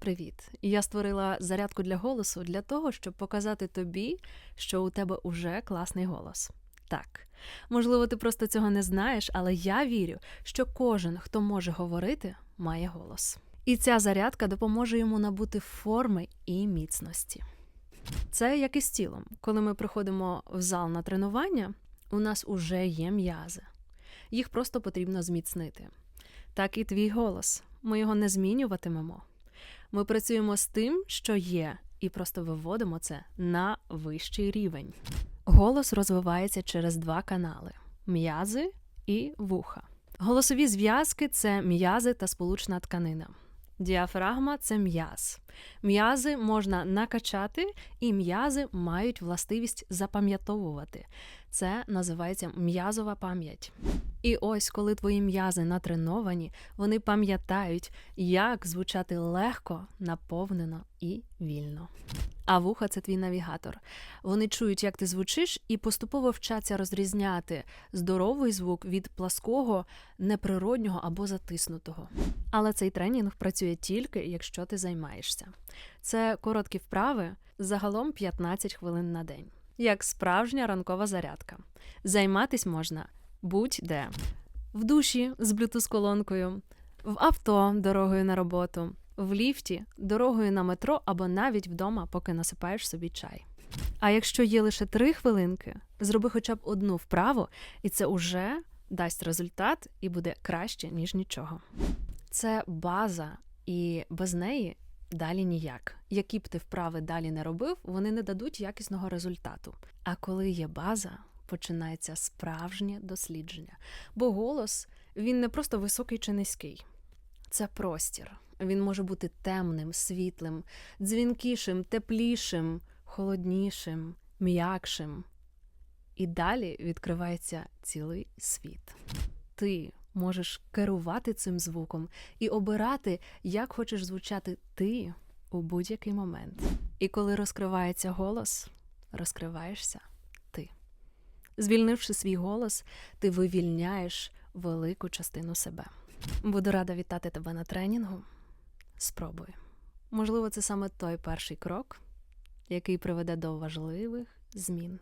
Привіт! Я створила зарядку для голосу для того, щоб показати тобі, що у тебе уже класний голос. Так, можливо, ти просто цього не знаєш, але я вірю, що кожен, хто може говорити, має голос. І ця зарядка допоможе йому набути форми і міцності. Це як і з тілом. Коли ми приходимо в зал на тренування, у нас уже є м'язи. Їх просто потрібно зміцнити. Так і твій голос. Ми його не змінюватимемо. Ми працюємо з тим, що є, і просто виводимо це на вищий рівень. Голос розвивається через два канали: м'язи і вуха. Голосові зв'язки це м'язи та сполучна тканина. Діафрагма це м'яз. М'язи можна накачати, і м'язи мають властивість запам'ятовувати. Це називається м'язова пам'ять. І ось, коли твої м'язи натреновані, вони пам'ятають, як звучати легко, наповнено і вільно. А вуха це твій навігатор. Вони чують, як ти звучиш, і поступово вчаться розрізняти здоровий звук від плаского, неприроднього або затиснутого. Але цей тренінг працює тільки, якщо ти займаєшся. Це короткі вправи, загалом 15 хвилин на день. Як справжня ранкова зарядка. Займатись можна будь-де. В душі з блютуз-колонкою, в авто дорогою на роботу, в ліфті, дорогою на метро або навіть вдома, поки насипаєш собі чай. А якщо є лише три хвилинки, зроби хоча б одну вправу, і це уже дасть результат і буде краще, ніж нічого. Це база, і без неї далі ніяк. Які б ти вправи далі не робив, вони не дадуть якісного результату. А коли є база, починається справжнє дослідження. Бо голос він не просто високий чи низький, це простір. Він може бути темним, світлим, дзвінкішим, теплішим, холоднішим, м'якшим. І далі відкривається цілий світ. Ти можеш керувати цим звуком і обирати, як хочеш звучати ти у будь-який момент. І коли розкривається голос, розкриваєшся. Звільнивши свій голос, ти вивільняєш велику частину себе. Буду рада вітати тебе на тренінгу. Спробуй. Можливо, це саме той перший крок, який приведе до важливих змін